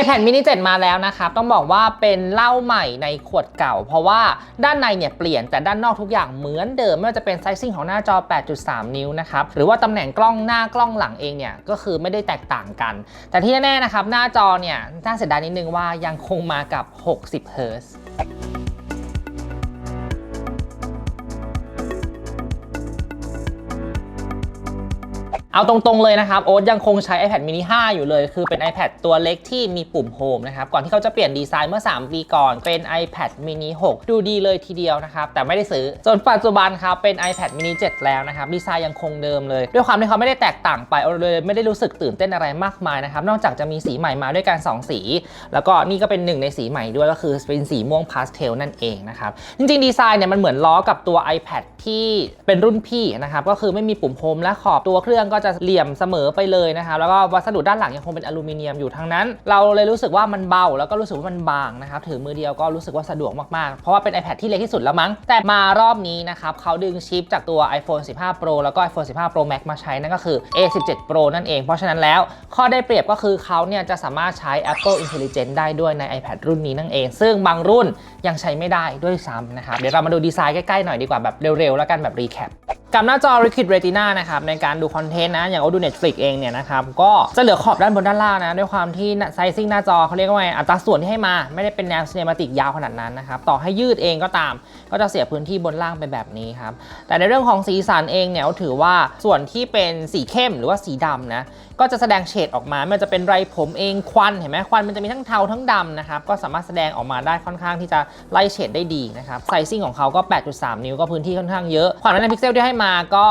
iPad mini 7 มาแล้วนะครับต้องบอกว่าเป็นเหล้าใหม่ในขวดเก่า เพราะว่าด้านในเนี่ยเปลี่ยนแต่ด้านนอกทุกอย่างเหมือนเดิม ไม่ว่าจะเป็นไซซิ่งของหน้าจอ 8.3 นิ้วนะครับหรือว่าตำแหน่งกล้องหน้ากล้องหลังเองเนี่ยก็คือไม่ได้แตกต่างกัน แต่ที่แน่ๆนะครับหน้าจอเนี่ยน่าเสียดายนิดนึงว่ายังคงมากับ 60 Hz เอาตรงๆเลยนะครับ โอ๊ตยังคงใช้ iPad mini 5 อยู่เลย คือเป็น iPad ตัวเล็กที่มีปุ่มโฮมนะครับ ก่อนที่เขาจะเปลี่ยนดีไซน์เมื่อ 3 ปีก่อน เป็น iPad mini 6 ดูดีเลยทีเดียวนะครับ แต่ไม่ได้ซื้อ ส่วนปัจจุบันครับ เป็น iPad mini 7 แล้วนะครับ ดีไซน์ยังคงเดิมเลย ด้วยความที่เขาไม่ได้แตกต่างไปเลยไม่ได้รู้สึกตื่นเต้นอะไรมากมายนะครับ นอกจากจะมีสีใหม่มาด้วยกัน 2 สี แล้วก็นี่ก็เป็นหนึ่งในสีใหม่ด้วย ก็คือเป็นสีม่วงพาสเทลนั่นเองนะครับ จริงๆ ดีไซน์เนี่ยมันเหมือนล้อกับตัว iPad ที่เป็นรุ่นพี่นะครับ ก็คือไม่มีปุ่มโฮมและขอบตัวเครื่องก็จะเหลี่ยมเสมอไปเลยนะครับแล้วก็วัสดุด้านหลังยังคงเป็นอลูมิเนียมอยู่ทั้งนั้น เราเลยรู้สึกว่ามันเบาแล้วก็รู้สึกว่ามันบางนะครับถือมือเดียวก็รู้สึกว่าสะดวกมากๆ เพราะว่าเป็น iPad ที่เล็กที่สุดแล้วมั้ง แต่มารอบนี้นะครับเขาดึงชิปจากตัว iPhone 15 Pro แล้วก็ iPhone 15 Pro Max มาใช้นั่นก็คือ A17 Pro นั่นเอง เพราะฉะนั้นแล้ว ข้อได้เปรียบก็คือเขาเนี่ยจะสามารถใช้ Apple Intelligence ได้ด้วยใน iPad รุ่นนี้นั่นเอง ซึ่งบางรุ่นยังใช้ไม่ได้ด้วยซ้ำนะครับเดี๋ยวเรามาดูดีไซน์ใกล้ๆหน่อยดีกว่าแบบเร็วๆแล้วกันแบบรีแคปกับหน้าจอ Liquid Retina นะครับในการดูคอนเทนต์นะ อย่างเราดู Netflix เองเนี่ยนะครับ ก็จะเหลือขอบด้านบนด้านล่างนะ ด้วยความที่ไซซิ่งหน้าจอเขาเรียกว่าไงอัตราส่วนที่ให้มาไม่ได้เป็นแนว c ี n มาติกยาวขนาดนั้นนะครับ ต่อให้ยืดเองก็ตาม ก็จะเสียพื้นที่บนล่างไปแบบนี้ครับ แต่ในเรื่องของสีสันเองเนี่ยเราถือว่าส่วนที่เป็นสีเข้มหรือว่าสีดำนะก็จะแสดงเฉดออกมาไม่ว่าจะเป็นไรผมเองควันเห็นไหมควันมันจะมีทั้งเทาทั้งดำนะครับก็สามารถแสดงออกมาได้ค่อนข้างที่จะไล่เฉดได้ดีนะครับไซซิ่งของเขาก็ 8.3 นิ้วก็พื้นที่ค่อนข้างเยอะความหนาในพิกเซลที่ให้มาก็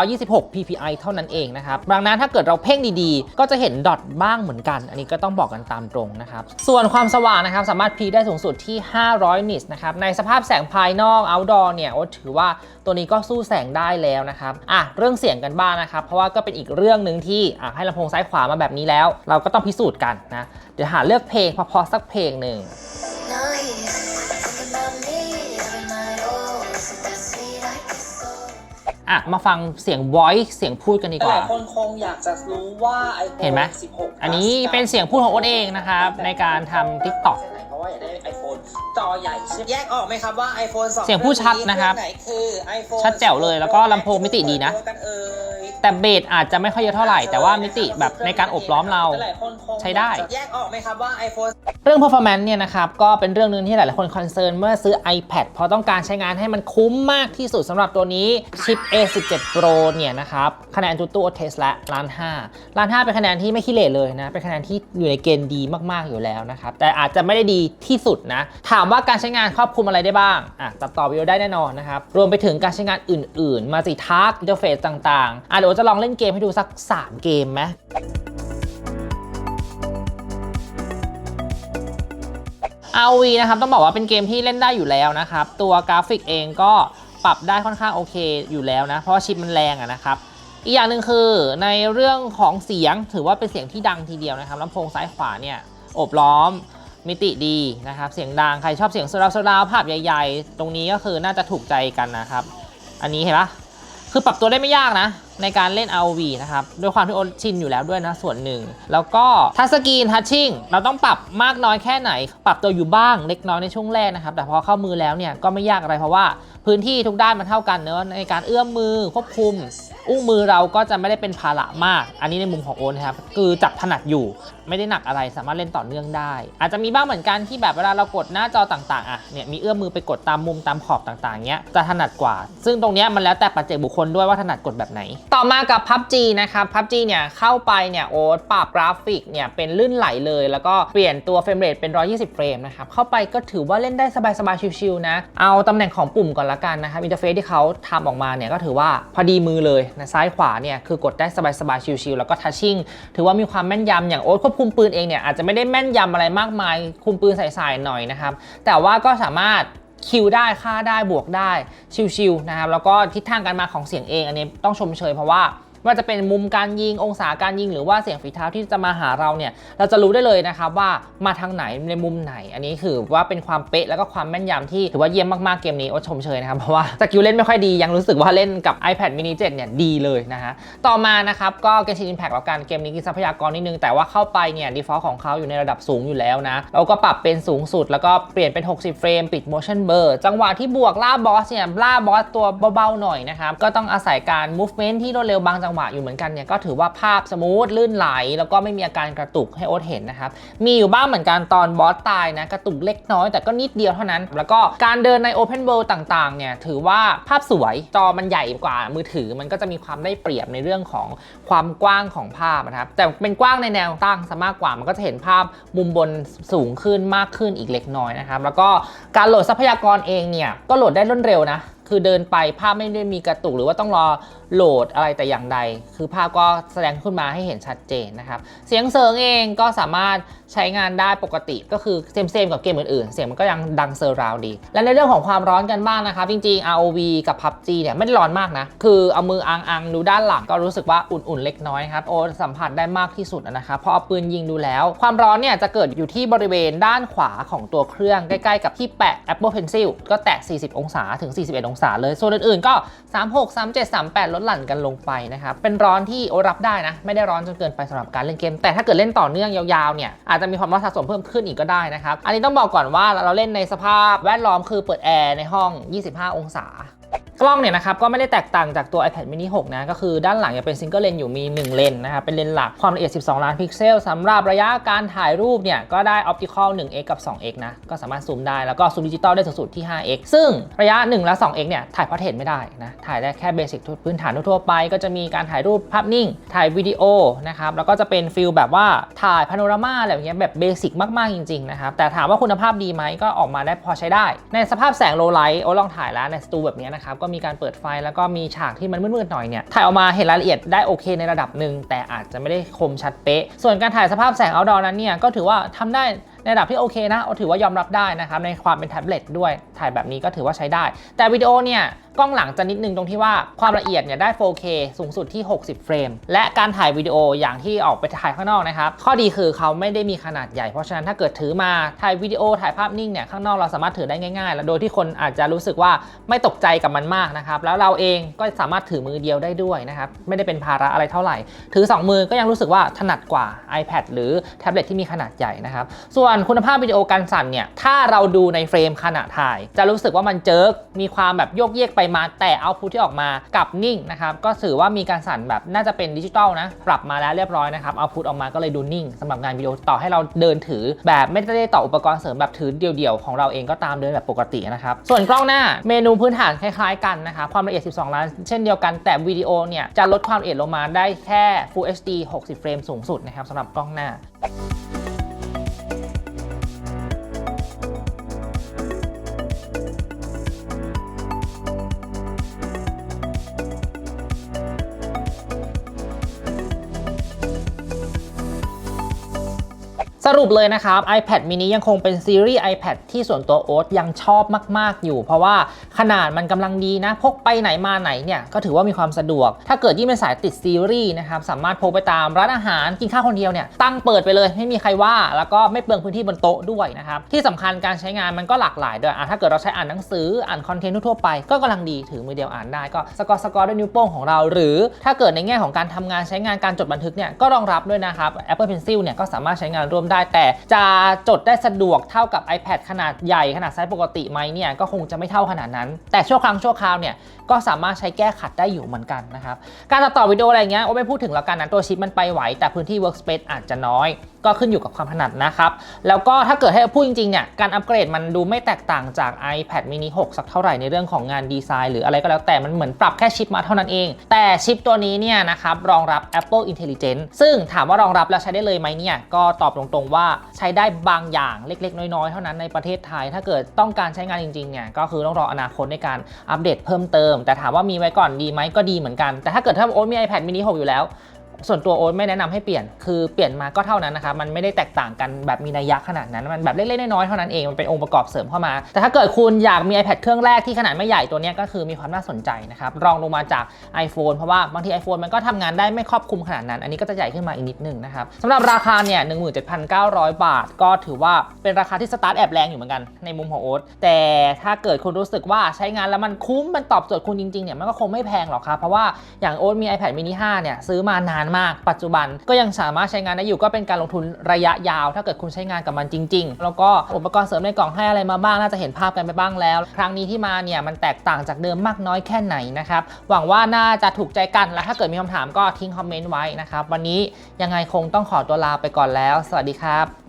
326 ppi เท่านั้นเองนะครับดังนั้นถ้าเกิดเราเพ่งดีๆ ก็จะเห็นดอทบ้างเหมือนกัน อันนี้ก็ต้องบอกกันตามตรงนะครับ ส่วนความสว่างนะครับสามารถพีได้สูงสุดที่ 500 นิตนะครับ ในสภาพแสงภายนอก outdoor เนี่ยโอ๊ตถือว่าตัวนี้ก็สู้แสงได้แล้วนะครับ อะเรื่องเสียงกันบ้างนะครับ เพราะว่าก็เป็นอีกเรื่องหนึ่งที่อะให้ลำโพงซ้ายขวามาแบบนี้แล้ว เราก็ต้องพิสูจน์กันนะ เดี๋ยวหาเลือกเพลงพอๆสักเพลงหนึ่ง อะมาฟังเสียง voice เสียงพูดกันดีกหว่า ลายคนคงอยากจะรู้ว่า iPhone เห็นไหม 16อันนี้เป็นเสียงพูดของโอ๊ตเองนะครับ ในการทำ TikTok แค่ไหนเพราะว่าอยากได้ iPhone จอใหญ่ใช่ไหมแยกออกไหมครับว่า iPhone 2เสียงพูดชัดนะครับไหนคือ iPhone ชัดแจ๋วเลยแล้วก็ลำโพงมิติดีนะ ตัวกันเอ่ย แต่เบสอาจจะไม่ค่อยเยอะเท่าไหร่ แต่ว่ามิติแบบในการอบล้อมเราหลายคนคงใช้ได้อยากจะแยกออกไหมครับว่า iPhone เรื่อง performance เนี่ยนะครับก็เป็นเรื่องหนึงที่หลายๆคนคอนเซิร์นเมื่อซื้อ iPad เพราะต้องการใช้งานให้มันคุ้มมากที่สุดสำหรับตัวนี้ชิป A17 Pro เนี่ยนะครับคะแนนจูตู้เทสละล้านห้าล้านห้าเป็นคะแนนที่ไม่ขี้เหร่เลยนะเป็นคะแนนที่อยู่ในเกณฑ์ดีมากๆอยู่แล้วนะครับแต่อาจจะไม่ได้ดีที่สุดนะถามว่าการใช้งานครอบคลุมอะไรได้บ้างอะตัดต่อวิดีโอได้แน่นอนนะครับรวมไปถึงการใช้งานอื่น ๆ มาติทักอินเทอร์เฟซต่างๆอะเดี๋ยวจะลองเล่นเกมให้ดูสัก 3 เกมไหม RV นะครับต้องบอกว่าเป็นเกมที่เล่นได้อยู่แล้วนะครับ ตัวกราฟิกเองก็ปรับได้ค่อนข้างโอเคอยู่แล้วนะ เพราะชิปมันแรงอะนะครับ อีกอย่างหนึ่งคือในเรื่องของเสียงถือว่าเป็นเสียงที่ดังทีเดียวนะครับลำโพงซ้ายขวาเนี่ยโอบล้อมมิติดีนะครับ เสียงดังใครชอบเสียงสราวสราวภาพใหญ่ ๆ ตรงนี้ก็คือน่าจะถูกใจกันนะครับ อันนี้เห็นปะคือปรับตัวได้ไม่ยากนะ ในการเล่น ROV นะครับด้วยความที่โอนชินอยู่แล้วด้วยนะส่วนหนึ่ง แล้วก็ทัชสกรีนทัชชิ่งเราต้องปรับมากน้อยแค่ไหน ปรับตัวอยู่บ้างเล็กน้อยในช่วงแรกนะครับแต่พอเข้ามือแล้วเนี่ยก็ไม่ยากอะไรเพราะว่า พื้นที่ทุกด้านมันเท่ากันเนอะในการเอื้อมมือควบคุม อุ้งมือเราก็จะไม่ได้เป็นภาระมาก อันนี้ในมุมของโอนนะครับคือจับถนัดอยู่ไม่ได้หนักอะไรสามารถเล่นต่อเนื่องได้ อาจจะมีบ้างเหมือนกันที่แบบเวลาเรากดหน้าจอต่างๆอะเนี่ยมีเอื้อมมือไปกดตามมุมตามขอบต่างๆเนี้ยจะถนัดกว่า ซึ่งตรงเนี้ยมันแล้วแต่ปัจเจกบุคคลด้วยว่าถนัดกดแบบไหน ต่อมากับ PUBG นะครับ PUBG เนี่ยเข้าไปเนี่ยโอ๊ปรับกราฟิกเนี่ยเป็นลื่นไหลเลย แล้วก็เปลี่ยนตัวเฟรมเรทเป็น 120 เฟรมนะครับเข้าไปก็ถือว่าเล่นได้สบายๆชิวๆนะเอาตำแหน่งของปุ่มก่อนละกันนะครับอินเทอร์เฟซที่เขาทำออกมาเนี่ยก็ถือว่าพอดีมือเลยนะซ้ายขวาเนี่ยคือกดได้สบายๆชิลๆแล้วก็ทัชชิ่งถือว่ามีความแม่นยำอย่างโอ๊ตควบคุมปืนเองเนี่ยอาจจะไม่ได้แม่นยำอะไรมากมาย คุมปืนใส่ๆหน่อยนะครับ แต่ว่าก็สามารถคิวได้ค่าได้บวกได้ชิวๆนะครับแล้วก็ทิศทางการมาของเสียงเองอันนี้ต้องชมเชยเพราะว่า ว่าจะเป็นมุมการยิงองศาการยิง หรือว่าเสียงฝีเท้าที่จะมาหาเราเนี่ยเราจะรู้ได้เลยนะครับว่ามาทางไหนในมุมไหน อันนี้คือว่าเป็นความเป๊ะแล้วก็ความแม่นยำที่ถือว่าเยี่ยมมากๆเกมนี้โอชมเชยนะครับเพราะว่าสกิลเล่นไม่ค่อยดียังรู้สึกว่าเล่นกับ iPad mini 7เนี่ยดีเลยนะฮะต่อมานะครับก็ Genshin Impact แล้วกันเกมนี้กินทรัพยากรนิดนึงแต่ว่าเข้าไปเนี่ย default ของเขาอยู่ในระดับสูงอยู่แล้วนะเราก็ปรับเป็นสูงสุด แล้วก็เปลี่ยนเป็น 60 เฟรมปิด motion blur จังหวะที่บวกล่าบอสเนี่ยล่าบอสตัวเบาๆหน่อยนะครับก็ต้องอาศัยการ movement ที่รวดเร็วบางจังหวะอยู่เหมือนกันเนี่ยก็ถือว่าภาพสมูทลื่นไหล แล้วก็ไม่มีอาการกระตุกให้โอ๊ตเห็นนะครับ มีอยู่บ้างเหมือนกันตอนบอสตายนะกระตุกเล็กน้อยแต่ก็นิดเดียวเท่านั้น แล้วก็การเดินใน open world ต่างๆเนี่ยถือว่าภาพสวยจอมันใหญ่กว่ามือถือ มันก็จะมีความได้เปรียบในเรื่องของความกว้างของภาพนะครับแต่เป็นกว้างในแนวตั้งซะมากกว่ามันก็จะเห็นภาพมุมบนสูงขึ้นมากขึ้นอีกเล็กน้อยนะครับแล้วก็การโหลดทรัพยากรเองเนี่ยก็โหลดได้รวดเร็วนะ คือเดินไปภาพไม่ได้มีกระตุกหรือว่าต้องรอโหลดอะไรแต่อย่างใด คือภาพก็แสดงขึ้นมาให้เห็นชัดเจนนะครับ เสียงเสริงเองก็สามารถใช้งานได้ปกติก็คือเซมเซมกับเกมอื่นๆ เสียงมันก็ยังดังเซอร์ราวดี และในเรื่องของความร้อนกันบ้างนะครับจริงๆ ROV กับ PUBG เนี่ยไม่ได้ร้อนมากนะ คือเอามืออังอังดูด้านหลังก็รู้สึกว่าอุ่นๆเล็กน้อยครับโอสัมผัสได้มากที่สุดนะครับพราะเอาปืนยิงดูแล้ว ความร้อนเนี่ยจะเกิดอยู่ที่บริเวณด้านขวาของตัวเครื่องใกล้ๆ กับที่แปะ Apple Pencil ก็แตะ 40 องศาถึง 41 องศาเลย ส่วนอื่นๆก็ 36 37 38 ลดหลั่นกันลงไปนะครับเป็นร้อนที่โอรับได้นะไม่ได้ร้อนจนเกินไปสำหรับการเล่นเกม แต่ถ้าเกิดเล่นต่อเนื่องยาวๆเนี่ยอาจจะมีความร้อนสะสมเพิ่มขึ้นอีกก็ได้นะครับ อันนี้ต้องบอกก่อนว่าเราเล่นในสภาพแวดล้อมคือเปิดแอร์ในห้อง 25 องศา กล้องเนี่ยนะครับก็ไม่ได้แตกต่างจากตัว iPad mini 6 นะ ก็คือด้านหลังยังเป็นซิงเกิลเลนอยู่มี 1 เลนนะครับ เป็นเลนหลักความละเอียด 12 ล้านพิกเซลสำหรับระยะการถ่ายรูปเนี่ย ก็ได้ optical 1x กับ 2x นะ ก็สามารถซูมได้ แล้วก็ซูมดิจิตอลได้สูงสุดที่ 5x ซึ่งระยะ 1 และ 2x เนี่ย ถ่ายพอร์เทรตไม่ได้นะ ถ่ายได้แค่เบสิกพื้นฐานทั่วไป ก็จะมีการถ่ายรูปภาพนิ่ง ถ่ายวิดีโอนะครับ แล้วก็จะเป็นฟิลแบบว่าถ่ายพาโนรามาอะไรอย่างเงี้ยแบบเบสิกมากๆจริงๆนะครับแต่ถามว่าคุณภาพดีไหมก็ออกมาได้พอใช้ได้ ในสภาพแสงโลไลท์โอ้ลองถ่ายแล้วในสตูแบบนี้ยนะครับก็มีการเปิดไฟแล้วก็มีฉากที่มันมืดๆหน่อยเนี่ยถ่ายออกมาเห็นรายละเอียดได้โอเคในระดับหนึ่งแต่อาจจะไม่ได้คมชัดเป๊ะ ส่วนการถ่ายสภาพแสงเอาดอนั้นเนี่ยก็ถือว่าทำได้ ในระดับที่โอเคนะถือว่ายอมรับได้นะครับในความเป็นแท็บเล็ตด้วยถ่ายแบบนี้ก็ถือว่าใช้ได้ แต่วิดีโอเนี่ยกล้องหลังจะนิดนึงตรงที่ว่าความละเอียดเนี่ยได้ 4K สูงสุดที่ 60 เฟรม และการถ่ายวิดีโออย่างที่ออกไปถ่ายข้างนอกนะครับ ข้อดีคือเขาไม่ได้มีขนาดใหญ่ เพราะฉะนั้นถ้าเกิดถือมาถ่ายวิดีโอถ่ายภาพนิ่งเนี่ยข้างนอกเราสามารถถือได้ง่ายๆ และโดยที่คนอาจจะรู้สึกว่าไม่ตกใจกับมันมากนะครับ แล้วเราเองก็สามารถถือมือเดียวได้ด้วยนะครับ ไม่ได้เป็นภาระอะไรเท่าไหร่ ถือ 2 มือก็ยังรู้สึกว่าถนัดกว่า iPad หรือแท็บเล็ตที่มีขนาดใหญ่นะครับ ส่วนคุณภาพวิดีโอการสั่นเนี่ย ถ้าเราดูในเฟรมขณะถ่าย จะรู้สึกว่ามันเจิกมีความแบบโยกเยกไปมาแต่เอาพุทที่ออกมากับนิ่งนะครับ ก็ถือว่ามีการสั่นแบบน่าจะเป็นดิจิตอลนะ ปรับมาแล้วเรียบร้อยนะครับเอาพุทออกมาก็เลยดูนิ่งสำหรับงานวิดีโอต่อให้เราเดินถือ แบบไม่ได้ต่ออุปกรณ์เสริมแบบถือเดี่ยวๆของเราเองก็ตามเดินแบบปกตินะครับส่วนกล้องหน้าเมนูพื้นฐานคล้ายๆกันนะครับความละเอียด 12 ล้าน เช่นเดียวกันแต่วิดีโอเนี่ยจะลดความละเอียดลงมาได้แค่ Full HD 60 เฟรมสูงสุดนะครับสำหรับกล้องหน้า สรุปเลยนะครับ iPad mini ยังคงเป็นซีรีส์ iPad ที่ส่วนตัวโอ๊ตยังชอบมาก ๆ อยู่ เพราะว่าขนาดมันกำลังดีนะพกไปไหนมาไหนเนี่ย ก็ถือว่ามีความสะดวก ถ้าเกิดยิ่งเป็นสายติดซีรีส์นะครับ สามารถพกไปตามร้านอาหารกินข้าวคนเดียวเนี่ย ตั้งเปิดไปเลยไม่มีใครว่า แล้วก็ไม่เปลืองพื้นที่บนโต๊ะด้วยนะครับ ที่สำคัญการใช้งานมันก็หลากหลายด้วยอะถ้าเกิดเราใช้อ่านหนังสืออ่านคอนเทนต์ทั่วไปก็กำลังดีถือมือเดียวอ่านได้ก็สกอร์สกอร์ด้วยนิ้วโป้งของเรา หรือถ้าเกิดในแง่ของการทำงานใช้งานการจดบันทึกเนี่ยก็รองรับด้วยนะครับ Apple Pencil เนี่ยก็สามารถใช้งานร่วมได้แต่จะจดได้สะดวกเท่ากับ iPad ขนาดใหญ่ขนาดไซส์ปกติไหมเนี่ยก็คงจะไม่เท่าขนาดนั้น แต่ชั่วครั้งชั่วคราวเนี่ยก็สามารถใช้แก้ขัดได้อยู่เหมือนกันนะครับการตัดต่อวิดีโออะไรเงี้ยโอ้ไม่พูดถึงแล้วกันนะตัวชิปมันไปไหว แต่พื้นที่ workspace อาจจะน้อยก็ขึ้นอยู่กับความถนัดนะครับ แล้วก็ถ้าเกิดให้พูดจริงๆเนี่ยการอัปเกรดมันดูไม่แตกต่างจาก iPad mini 6 สักเท่าไหร่ในเรื่องของงานดีไซน์หรืออะไรก็แล้วแต่มันเหมือนปรับแค่ชิปมาเท่านั้นเอง แต่ชิปตัวนี้เนี่ยนะครับรองรับ Apple Intelligence ซึ่งถามว่ารองรับแล้วใช้ได้เลยไหมเนี่ยก็ตอบตรงๆว่าใช้ได้บางอย่างเล็กๆ น้อยๆ เท่านั้นในประเทศไทย ถ้าเกิดต้องการใช้งานจริงๆเนี่ยก็คือต้องรออนาคตในการอัปเดตเพิ่มเติม แต่ถามว่ามีไว้ก่อนดีไหมก็ดีเหมือนกัน แต่ถ้าเกิดถ้าโอ๊ตมี iPad mini 6 อยู่แล้ว ส่วนตัวโอ๊ตไม่แนะนำให้เปลี่ยน คือเปลี่ยนมาก็เท่านั้นนะครับ มันไม่ได้แตกต่างกันแบบมีนัยยะขนาดนั้น มันแบบเล็กๆน้อยๆเท่านั้นเอง มันเป็นองค์ประกอบเสริมเข้ามา แต่ถ้าเกิดคุณอยากมี iPad เครื่องแรกที่ขนาดไม่ใหญ่ตัวนี้ก็คือมีความน่าสนใจนะครับ รองลงมาจาก iPhone เพราะว่าบางที iPhone มันก็ทำงานได้ไม่ครอบคลุมขนาดนั้น อันนี้ก็จะใหญ่ขึ้นมาอีกนิดนึงนะครับสำหรับราคาเนี่ย17,900 บาท ก็ถือว่าเป็นราคาที่สตาร์ทแอบแรงอยู่เหมือนกันในมุมของโอ๊ตแต่ถ้าเกิดคุณรู้สึกว่าใช้งานแล้วมันคุ้มมันตอบโจทย์คุณจริงๆเนี่ยมันก็คงไม่แพงหรอกครับเพราะว่าอย่างโอ๊ตมี iPad mini 5เนี่ยซื้อมานานมาก ปัจจุบันก็ยังสามารถใช้งานได้อยู่ก็เป็นการลงทุนระยะยาว ถ้าเกิดคุณใช้งานกับมันจริง ๆ แล้วก็อุปกรณ์เสริมในกล่องให้อะไรมาบ้าง น่าจะเห็นภาพกันไปบ้างแล้ว ครั้งนี้ที่มาเนี่ยมันแตกต่างจากเดิมมากน้อยแค่ไหนนะครับหวังว่าน่าจะถูกใจกันและถ้าเกิดมีคำถามก็ทิ้งคอมเมนต์ไว้นะครับวันนี้ยังไงคงต้องขอตัวลาไปก่อนแล้ว สวัสดีครับ